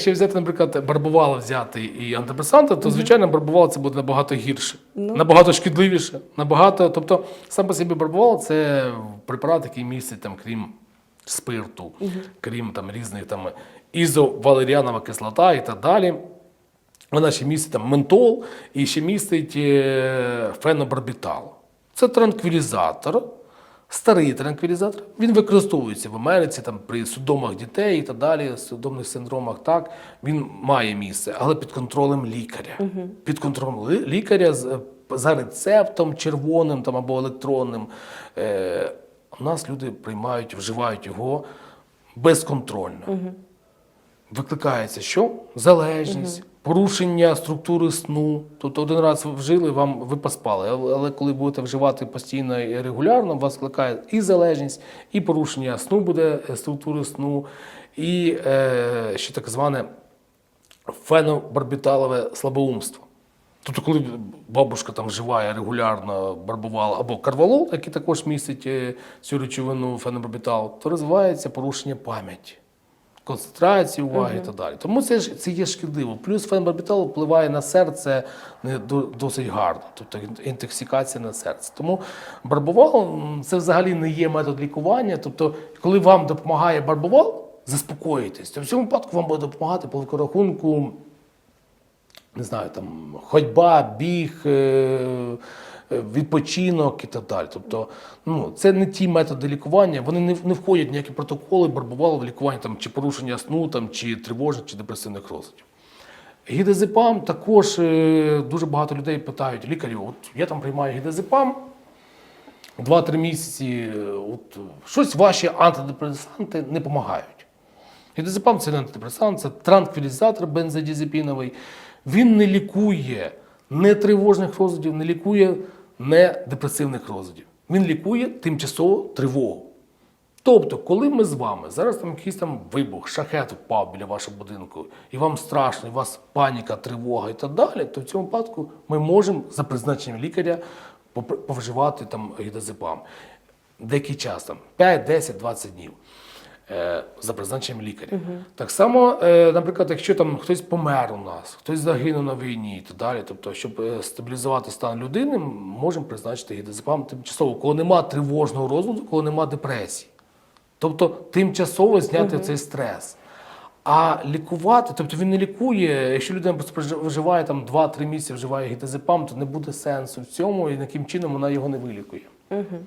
Якщо взяти, наприклад, барбувала взяти і антидепресанти, то звичайно барбувала це буде набагато гірше, Ну. набагато шкідливіше, набагато. Тобто, сам по собі барбувала це препарат, який містить там, крім спирту, крім там різних там ізовалеріанова кислота і так далі. Вона ще містить там ментол і ще містить е, фенобарбітал. Це транквілізатор, старий транквілізатор. Він використовується в Америці там, при судомах дітей і так далі, судомних синдромах. Так, він має місце, але під контролем лікаря. Під контролем лікаря з, за рецептом червоним там, або електронним. Е, у нас люди приймають, вживають його безконтрольно викликається що? Залежність, порушення структури сну. Тобто один раз ви вжили, вам ви поспали. Але- коли будете вживати постійно і регулярно, вас викликає і залежність, і порушення сну буде е, структури сну, і е, ще так зване фенобарбіталове слабоумство. Тобто, коли бабушка там вживає регулярно барбувал або карвалол, який також містить е, цю речовину фенобарбітал, то розвивається порушення пам'яті, концентрації уваги і так далі. Тому це ж це є шкідливо. Плюс фенобарбітал впливає на серце не досить гарно, тобто інтоксикація на серце. Тому барбувал це взагалі не є метод лікування. Тобто, коли вам допомагає барбувал, заспокоїтесь, то в цьому випадку вам буде допомагати по великорахунку не знаю, там ходьба, біг, е, відпочинок і так далі. Тобто, ну, це не ті методи лікування, вони не, не входять в ніякі протоколи барбували в лікуванні там, чи порушення сну, там, чи тривожних, чи депресивних розладів. Гідезепам також е, дуже багато людей питають лікарів, от я там приймаю гідезепам, 2-3 місяці, е, от, щось ваші антидепресанти не допомагають. Гідезепам це не антидепресант, це транквілізатор бензодіазепіновий. Він не лікує не тривожних розладів, не лікує не депресивних розладів. Він лікує тимчасову тривогу. Тобто, коли ми з вами, зараз там якийсь там вибух, шахет впав біля вашого будинку, і вам страшно, і у вас паніка, тривога і так далі, то в цьому випадку ми можемо за призначенням лікаря повживати там гідозепам. Деякий час, там 5, 10, 20 днів. Е, За призначенням лікаря. Так само, е, наприклад, якщо там хтось помер у нас, хтось загинув на війні і так далі. Тобто, щоб е, стабілізувати стан людини, можемо призначити гідозепам тимчасово, коли нема тривожного розладу, коли нема депресії. Тобто тимчасово зняти цей стрес. А лікувати, тобто він не лікує, якщо людина просто вживає там 2-3 місяці, вживає гідозепам, то не буде сенсу в цьому, і яким чином вона його не вилікує. Угу.